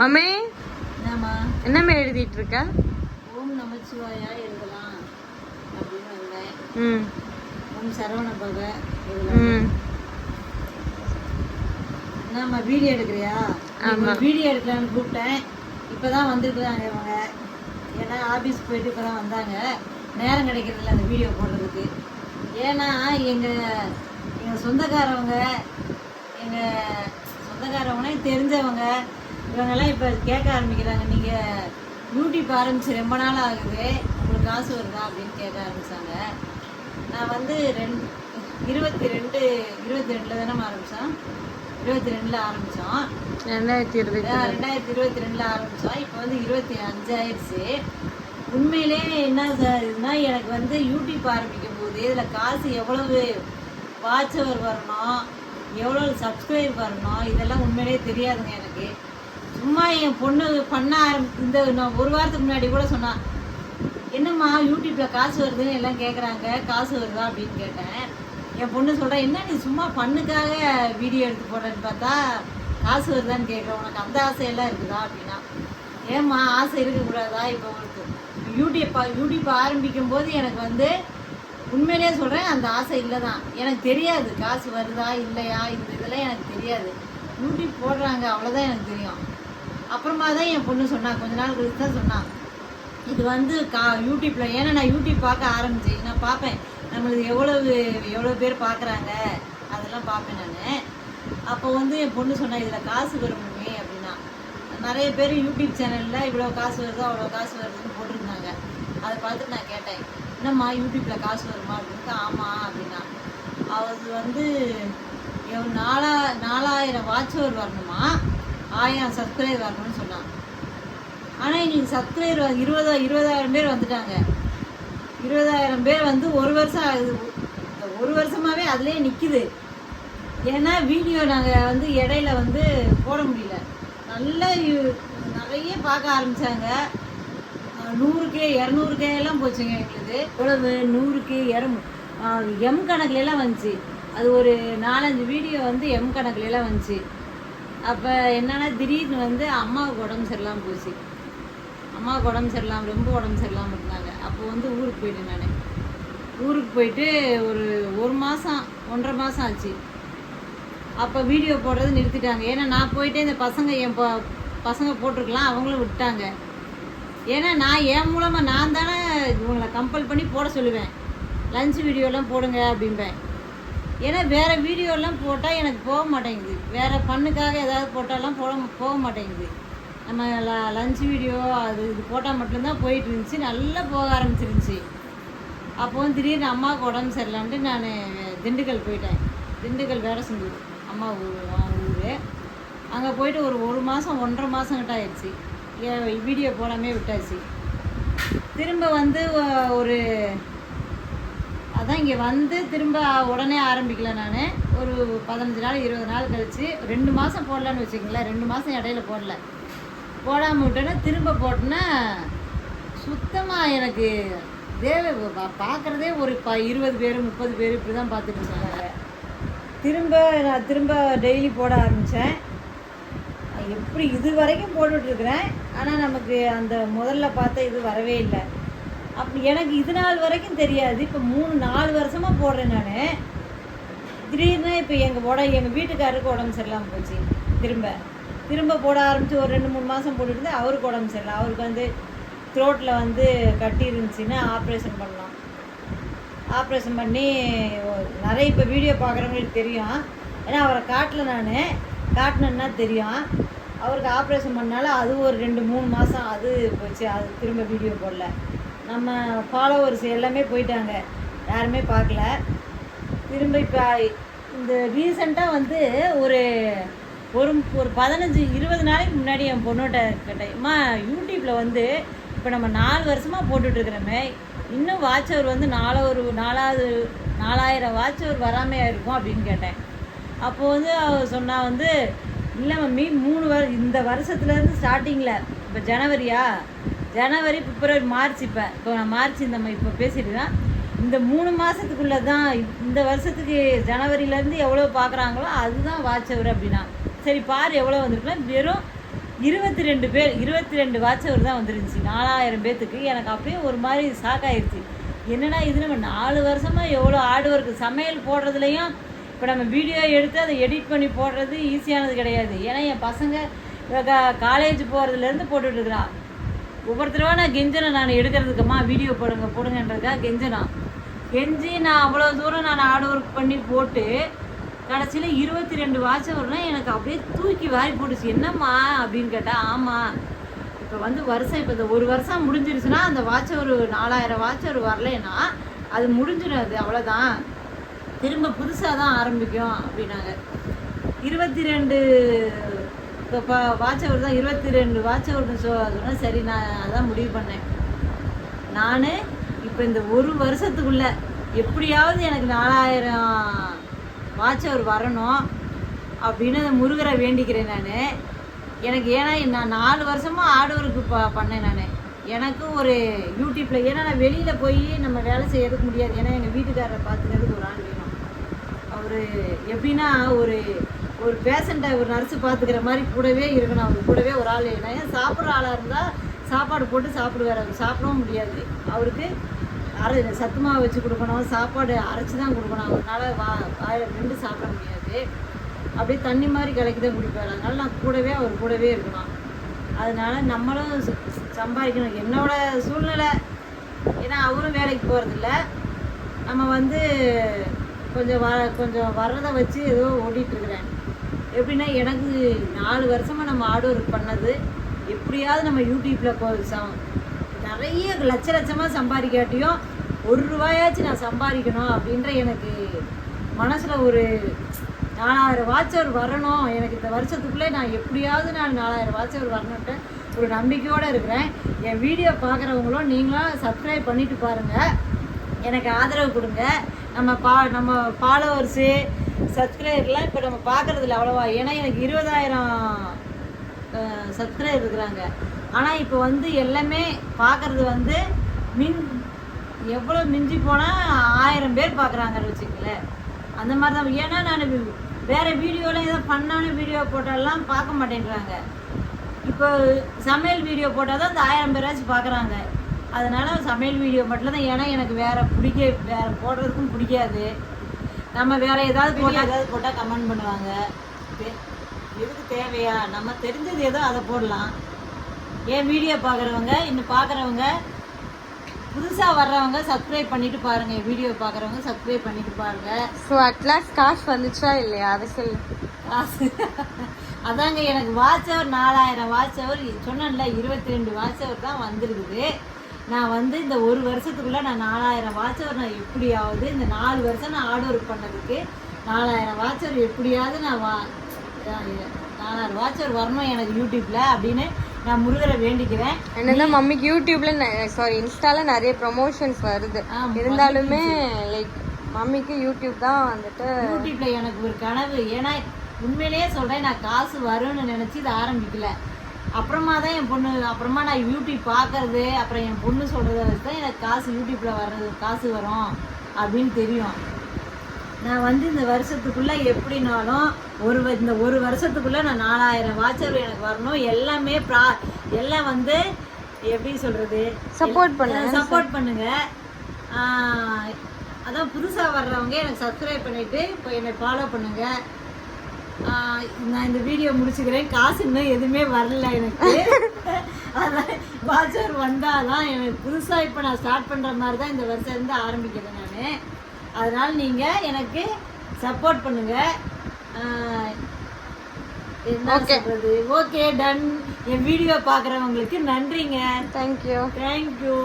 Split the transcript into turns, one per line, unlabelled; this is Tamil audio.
மம்மி
என்னம்மா?
எழுதிட்டு இருக்க
ஓம் நமச்சிவாயா எழுதலாம் அப்படின்னு வந்தேன்.
ம்.
ஓம் சரவண பவ
ம்.
என்னம்மா வீடியோ எடுக்கிறியா?
ஆமா.
வீடியோ எடுக்கலான்னு கூப்பிட்டேன். இப்பதான் வந்திருக்கிறாங்க இவங்க. ஏன்னா ஆபீஸ் போயிட்டு இப்பதான் வந்தாங்க. நேரம் கிடைக்கிறதில்ல அந்த வீடியோ போடுறதுக்கு. ஏன்னா எங்க எங்க சொந்தக்காரவங்க எங்க சொந்தக்காரவங்கன்னா தெரிஞ்சவங்க இவங்கெல்லாம் இப்போ கேட்க ஆரம்பிக்கிறாங்க. நீங்க யூடியூப் ஆரம்பிச்சு ரொம்ப நாள் ஆகுது. உங்களுக்கு காசு வருதா அப்படின்னு கேட்க ஆரம்பிச்சாங்க. நான் வந்து ரெண்டு இருபத்தி ரெண்டு இருபத்தி ரெண்டில் தானே ஆரம்பித்தோம் இருபத்தி ரெண்டில் ஆரம்பித்தோம்
ரெண்டாயிரத்தி இருபத்தி
ரெண்டாயிரத்தி இருபத்தி ரெண்டில் ஆரம்பித்தோம் இப்போ வந்து இருபத்தி அஞ்சு ஆயிடுச்சு. உண்மையிலே என்ன இதுனா எனக்கு வந்து யூடியூப் ஆரம்பிக்கும் போது இதில் காசு எவ்வளவு வாட்சவர் வரணும் எவ்வளோ சப்ஸ்கிரைப் வரணும் இதெல்லாம் உண்மையிலேயே தெரியாதுங்க எனக்கு. சும்மா என் பொண்ணு பண்ண ஆரம்பி இந்த நான் ஒரு வாரத்துக்கு முன்னாடி கூட சொன்னான் என்னம்மா யூடியூப்பில் காசு வருதுன்னு எல்லாம் கேட்குறாங்க காசு வருதா? அப்படின்னு கேட்டேன். என் பொண்ணு சொல்கிறேன் என்ன நீ சும்மா பண்ணுக்காக வீடியோ எடுத்து போடுறேன்னு பார்த்தா காசு வருதான்னு கேட்குறேன் உனக்கு அந்த ஆசையெல்லாம் இருக்குதா? அப்படின்னா ஏம்மா ஆசை இருக்கக்கூடாதா இப்போ உங்களுக்கு யூடியூப் யூடியூப் ஆரம்பிக்கும் போது எனக்கு வந்து உண்மையிலேயே சொல்கிறேன் அந்த ஆசை இல்லை தான் எனக்கு தெரியாது காசு வருதா இல்லையா? இந்த இதெல்லாம் எனக்கு தெரியாது. யூடியூப் போடுறாங்க அவ்வளோதான் எனக்கு தெரியும். அப்புறமா தான் என் பொண்ணு சொன்னா கொஞ்ச நாள் கழிச்சு தான் சொன்னான் இது வந்து கா யூடியூப்ல ஏன்னா நான் யூடியூப் பார்க்க ஆரம்பிச்சேன் நான் பார்ப்பேன். நம்மளுக்கு எவ்வளவு எவ்வளோ பேர் பார்க்குறாங்க அதெல்லாம் பார்ப்பேன் நான். அப்போ வந்து என் பொண்ணு சொன்னா இதில் காசு வருமே அப்படின்னா. நிறைய பேர் யூடியூப் சேனலில் இவ்வளோ காசு வருதோ அவ்வளோ காசு வருதுன்னு போட்டிருந்தாங்க. அதை பார்த்துட்டு நான் கேட்டேன் என்னம்மா யூடியூப்பில் காசு வருமா? அப்படின்ட்டு ஆமாம் அப்படின்னா. அது வந்து நாலா நாலாயிரம் வாட்சவர் வரணுமா? ஆயிரம் சப்ஸ்கிரைபர் வரணும்னு சொன்னான். ஆனால் இன்னைக்கு சப்ஸ்கிரைபர் இருபதா இருபதாயிரம் பேர் வந்துட்டாங்க. இருபதாயிரம் பேர் வந்து ஒரு வருஷம் ஆகுது. ஒரு வருஷமாகவே அதுலேயே நிற்கிது ஏன்னா வீடியோ நாங்கள் வந்து இடையில வந்து போட முடியல. நல்ல நிறைய பார்க்க ஆரம்பித்தாங்க நூறுக்கே நூறு கே இரநூறு கே எல்லாம் போச்சுங்க எங்களுக்கு. இவ்வளவு நூறுக்கு கே இரநூ எம் கணக்குல எல்லாம் வந்துச்சு. அது ஒரு நாலஞ்சு வீடியோ வந்து எம் கணக்குல எல்லாம் வந்துச்சு. அப்போ என்னன்னா திடீர்னு வந்து அம்மாவுக்கு உடம்பு சரியில்லாமல் போச்சு. அம்மாவுக்கு உடம்பு சரியில்லாமல் ரொம்ப உடம்பு சரியில்லாமல் இருந்தாங்க. அப்போ வந்து ஊருக்கு போயிட்டேன் நான். ஊருக்கு போயிட்டு ஒரு ஒரு மாதம் ஒன்றரை மாதம் ஆச்சு. அப்போ வீடியோ போடுறது நிறுத்திட்டாங்க. ஏன்னா நான் போயிட்டு இந்த பசங்க என் ப- பசங்க போட்டிருக்கலாம் அவங்களும் விட்டாங்க. ஏன்னா நான் என் மூலமாக நான் தானே இவங்களை கம்பல் பண்ணி போட சொல்லுவேன். லஞ்ச் வீடியோலாம் போடுங்க அப்படிம்பேன். ஏன்னா வேறு வீடியோலாம் போட்டால் எனக்கு போக மாட்டேங்குது. வேறு பண்ணுக்காக ஏதாவது போட்டாலாம் போட போக மாட்டேங்குது. நம்ம ல லஞ்ச் வீடியோ அது இது போட்டால் மட்டும்தான் போயிட்டு இருந்துச்சு நல்லா போக ஆரம்பிச்சிருந்துச்சு. அப்போ வந்து திடீர்னு அம்மாவுக்கு உடம்பு சரியில்லான்ட்டு நான் திண்டுக்கல் போயிட்டேன். திண்டுக்கல் வேலை செஞ்சு அம்மா ஊர் ஊர். அங்கே போயிட்டு ஒரு ஒரு மாதம் ஒன்றரை மாதம் கிட்ட ஆயிடுச்சு. ஏ- வீடியோ போடாமே விட்டாச்சு. திரும்ப வந்து ஒரு அதான் இங்கே வந்து திரும்ப உடனே ஆரம்பிக்கல நான். ஒரு பதினஞ்சு நாள் இருபது நாள் கழிச்சு ரெண்டு மாதம் போடலான்னு வச்சுக்கங்களேன். ரெண்டு மாதம் இடையில போடல. போடாமல் விட்டோன்னா திரும்ப போட்டேன்னா சுத்தமாக எனக்கு தேவை பார்க்குறதே ஒரு ப இருபது பேர் முப்பது பேர் இப்படி தான் பார்த்துட்டு இருந்தாங்க. திரும்ப நான் திரும்ப டெய்லி போட ஆரம்பித்தேன் எப்படி இது வரைக்கும் போட்டுட்ருக்குறேன் ஆனால் நமக்கு அந்த முதல்ல பார்த்த இது வரவே இல்லை. அப்படி எனக்கு இது நாள் வரைக்கும் தெரியாது. இப்போ மூணு நாலு வருஷமாக போடுறேன் நான். திடீர்னு இப்போ எங்கள் உட எங்கள் வீட்டுக்காரருக்கு உடம்பு சரியில்லாமல் போச்சு. திரும்ப திரும்ப போட ஆரம்பித்து ஒரு ரெண்டு மூணு மாதம் போட்டுட்டு அவருக்கு உடம்பு சரியில்லை. அவருக்கு வந்து த்ரோட்டில் வந்து கட்டி இருந்துச்சுன்னா ஆப்ரேஷன் பண்ணோம் ஆப்ரேஷன் பண்ணி நிறைய இப்போ வீடியோ பார்க்குறவங்களுக்கு தெரியும். ஏன்னா அவரை காட்டல நான். காட்டினேன்னா தெரியும். அவருக்கு ஆப்ரேஷன் பண்ணால அது ஒரு ரெண்டு மூணு மாதம் அது போச்சு. அது திரும்ப வீடியோ போடல. நம்ம ஃபாலோவர்ஸ் எல்லாமே போயிட்டாங்க. யாருமே பார்க்கல. திரும்ப இப்போ இந்த ரீசெண்டாக வந்து ஒரு ஒரு ஒரு பதினஞ்சு இருபது நாளைக்கு முன்னாடி என் பொண்ணோட்ட கேட்டேன் அம்மா யூடியூப்பில் வந்து இப்போ நம்ம நாலு வருஷமாக போட்டுட்ருக்குறோமே இன்னும் வாட்ச் அவர் வந்து நாலு ஒரு நாலாவது நாலாயிரம் வாட்சவர் வராமையாக இருக்கும் அப்படின்னு கேட்டேன். அப்போது வந்து அவர் சொன்னால் வந்து இல்லை மம்மி மூணு வரு இந்த வருஷத்துலேருந்து ஸ்டார்டிங்கில் இப்போ ஜனவரியா? ஜனவரி பிப்ரவரி மார்ச் இப்போ. இப்போ நான் மார்ச் இந்த இப்போ பேசிட்டு தான் இந்த மூணு மாதத்துக்குள்ளே தான் இந்த வருஷத்துக்கு ஜனவரியிலேருந்து எவ்வளோ பார்க்குறாங்களோ அதுதான் வாட்ச் அவர் அப்படின்னா. சரி பார் எவ்வளோ வந்திருக்குனா வெறும் இருபத்தி ரெண்டு பேர் இருபத்தி ரெண்டு வாட்ச் அவர் தான் வந்துருந்துச்சு. நாலாயிரம் பேர்த்துக்கு எனக்கு அப்படியே ஒரு மாதிரி ஷாக் ஆயிடுச்சு என்னடா இது நம்ம நாலு வருஷமாக எவ்வளோ ஆடு ஒர்க்கு சமையல் போடுறதுலையும் இப்போ நம்ம வீடியோ எடுத்து அதை எடிட் பண்ணி போடுறது ஈஸியானது கிடையாது. ஏன்னா என் பசங்க காலேஜ் போகிறதுலேருந்து போட்டுட்ருக்குறான் ஒவ்வொருத்தரவா நான் கெஞ்சனை நான் எடுக்கிறதுக்குமா வீடியோ போடுங்க போடுங்கன்றதுக்காக கெஞ்சனா. கெஞ்சி நான் அவ்வளோ தூரம் நான் ஹார்ட் ஒர்க் பண்ணி போட்டு கடைசியில் இருபத்தி ரெண்டு வாட்ச் வரணும் எனக்கு அப்படியே தூக்கி வாரி போட்டுச்சு. என்னம்மா அப்படின்னு கேட்டால் ஆமாம் இப்போ வந்து வருஷம் இப்போ இந்த ஒரு வருஷம் முடிஞ்சிருச்சுன்னா அந்த வாட்ச் ஒரு நாலாயிரம் வாட்ச் ஒரு வரலைன்னா அது முடிஞ்சிடும் அது அவ்வளோதான் திரும்ப புதுசாக தான் ஆரம்பிக்கும் அப்படின்னாங்க. இருபத்தி ரெண்டு இப்போ வாட்ச் அவர் தான் இருபத்தி ரெண்டு வாட்ச் அவர்னு சொன்னால் சரி நான் அதான் முடிவு பண்ணேன். நான் இப்போ இந்த ஒரு வருஷத்துக்குள்ள எப்படியாவது எனக்கு நாலாயிரம் வாட்ச் அவர் வரணும் அப்படின்னு முருகரை வேண்டிக்கிறேன் நான். எனக்கு ஏன்னா நான் நாலு வருஷமாக ஆடவருக்கு ப பண்ணேன் நான். எனக்கும் ஒரு யூடியூப்பில் ஏன்னா நான் வெளியில் போய் நம்ம வேலை செய்யறதுக்கு முடியாது. ஏன்னா எங்கள் வீட்டுக்காரரை பார்த்துக்கிறதுக்கு ஒரு ஆள் வேணும். அவர் எப்படின்னா ஒரு ஒரு பேஷண்ட்டை ஒரு நர்ஸு பார்த்துக்கிற மாதிரி கூடவே இருக்கணும். அவர் கூடவே ஒரு ஆள் வேணும் ஏன் சாப்பிட்ற ஆளாக இருந்தால் சாப்பாடு போட்டு சாப்பிடுவார். அவர் சாப்பிடவும் முடியாது. அவருக்கு அரை சத்துமாவை வச்சு கொடுக்கணும். சாப்பாடு அரைச்சி தான் கொடுக்கணும். அவரால் வா வாயில் ரெண்டு சாப்பிட முடியாது. அப்படியே தண்ணி மாதிரி கலக்கி தான் குடிப்பார். அதனால் நான் கூடவே அவர் கூடவே இருக்கணும். அதனால் நம்மளும் சம்பாதிக்கணும். என்னோட சூழ்நிலை ஏன்னா அவரும் வேலைக்கு போகிறதில்ல நம்ம வந்து கொஞ்சம் வ கொஞ்சம் வர்றதை வச்சு ஏதோ ஓடிட்டுருக்குறேன் எப்படின்னா எனக்கு நாலு வருஷமாக நம்ம ஆர்ட் ஒர்க் பண்ணது. எப்படியாவது நம்ம யூடியூப்பில் போ நிறைய லட்ச லட்சமாக சம்பாதிக்காட்டியும் ஒரு ரூபாயாச்சும் நான் சம்பாதிக்கணும் அப்படின்ற எனக்கு மனசில் ஒரு நாலாயிரம் வாட்சர் வரணும். எனக்கு இந்த வருஷத்துக்குள்ளே நான் எப்படியாவது நான் நாலாயிரம் வாட்சர் வரணுன்ட்டு ஒரு நம்பிக்கையோடு இருக்கிறேன். என் வீடியோ பார்க்குறவங்களும் நீங்களும் சப்ஸ்கிரைப் பண்ணிட்டு பாருங்கள் எனக்கு ஆதரவு கொடுங்க. நம்ம பா நம்ம ஃபாலோவர்ஸு சப்ஸ்கிரைபர்லாம் இப்போ நம்ம பார்க்குறதில்ல அவ்வளோவா. ஏன்னா எனக்கு இருபதாயிரம் சப்ஸ்கிரைபர் இருக்கிறாங்க. ஆனால் இப்போ வந்து எல்லாமே பார்க்குறது வந்து மின் எவ்வளோ மிஞ்சி போனால் ஆயிரம் பேர் பார்க்குறாங்கன்னு வச்சுக்கங்களேன். அந்த மாதிரி தான். ஏன்னா நான் வேறு வீடியோலாம் ஏதோ பண்ணான வீடியோ போட்டாலாம் பார்க்க மாட்டேங்கிறாங்க இப்போ சமையல் வீடியோ போட்டால் தான் அந்த ஆயிரம் பேராச்சும் பார்க்குறாங்க. அதனால் சமையல் வீடியோ மட்டும் தான் ஏன்னா எனக்கு வேறு பிடிக்க வேறு போடுறதுக்கும் பிடிக்காது. நம்ம வேறு ஏதாவது போட்டால் ஏதாவது போட்டால் கமெண்ட் பண்ணுவாங்க. தே- எதுக்கு தேவையா? நம்ம தெரிஞ்சது ஏதோ அதை போடலாம். ஏன் வீடியோ பார்க்குறவங்க இன்னும் பார்க்குறவங்க புதுசாக வர்றவங்க சப்ஸ்கிரைப் பண்ணிட்டு பாருங்க. வீடியோ பார்க்குறவங்க சப்ஸ்கிரைப் பண்ணிட்டு பாருங்க.
ஸோ அட்லாஸ்ட் காசு வந்துச்சா இல்லையா? அதை சொல்லு.
காசு. அதாங்க எனக்கு வாட்ச் ஹவர் நாலாயிரம் வாட்ச் ஹவர் சொன்னேன்ல இருபத்தி ரெண்டு வாட்ச் ஹவர் தான் வந்திருக்குது. நான் வந்து இந்த ஒரு வருஷத்துக்குள்ளே நான் நாலாயிரம் வாட்ச் ஹவர் நான் எப்படியாவது இந்த நாலு வருஷம் நான் ஆர்டர் ஒர்க் பண்ணதுக்கு நாலாயிரம் வாட்ச் ஹவர் எப்படியாவது நான் வா நாலாயிரம் வாட்ச் ஹவர் வரணும் எனக்கு யூடியூப்பில் அப்படின்னு நான் முருகரை வேண்டிக்கிறேன்.
என்னதான் மம்மிக்கு யூடியூப்ல சாரி இன்ஸ்டால நிறைய ப்ரொமோஷன்ஸ் வருது. இருந்தாலுமே லைக் மம்மிக்கு யூடியூப் தான் வந்துட்டு
யூடியூப்ல எனக்கு ஒரு கனவு. ஏன்னா உண்மையிலேயே சொல்றேன் நான் காசு வரும்னு நினைச்சு இதை ஆரம்பிக்கல. அப்புறமா தான் என் பொண்ணு அப்புறமா நான் யூடியூப் பார்க்கறது அப்புறம் என் பொண்ணு வச்சு தான் எனக்கு காசு யூடியூப்ல வர்றது காசு வரும் அப்படின்னு தெரியும். நான் வந்து இந்த வருஷத்துக்குள்ள எப்படினாலும் ஒரு இந்த ஒரு வருஷத்துக்குள்ள நான் நாலாயிரம் வாட்சர் எனக்கு வரணும். எல்லாமே ப்ரா எல்லாம் வந்து எப்படி சொல்றது?
Support பண்ணுங்க.
சப்போர்ட் பண்ணுங்க. அதான் புதுசா வர்றவங்க எனக்கு சப்ஸ்கிரைப் பண்ணிட்டு இப்போ என்னை ஃபாலோ பண்ணுங்க. ஆஹ் நான் இந்த வீடியோ முடிச்சுக்கிறேன். காசு இன்னும் எதுவுமே வரல எனக்கு. அதான் வாட்சர் வந்தாதான் எனக்கு புதுசாக இப்போ நான் ஸ்டார்ட் பண்ணுற மாதிரி தான் இந்த வருஷம் இருந்து ஆரம்பிக்கிறேன் நான். அதனால் நீங்கள் எனக்கு சப்போர்ட் பண்ணுங்க. ஆஹ் என்ன சொல்றது? ஓகே டன் என் வீடியோ பார்க்குறவங்களுக்கு நன்றிங்க.
Thank you
thank you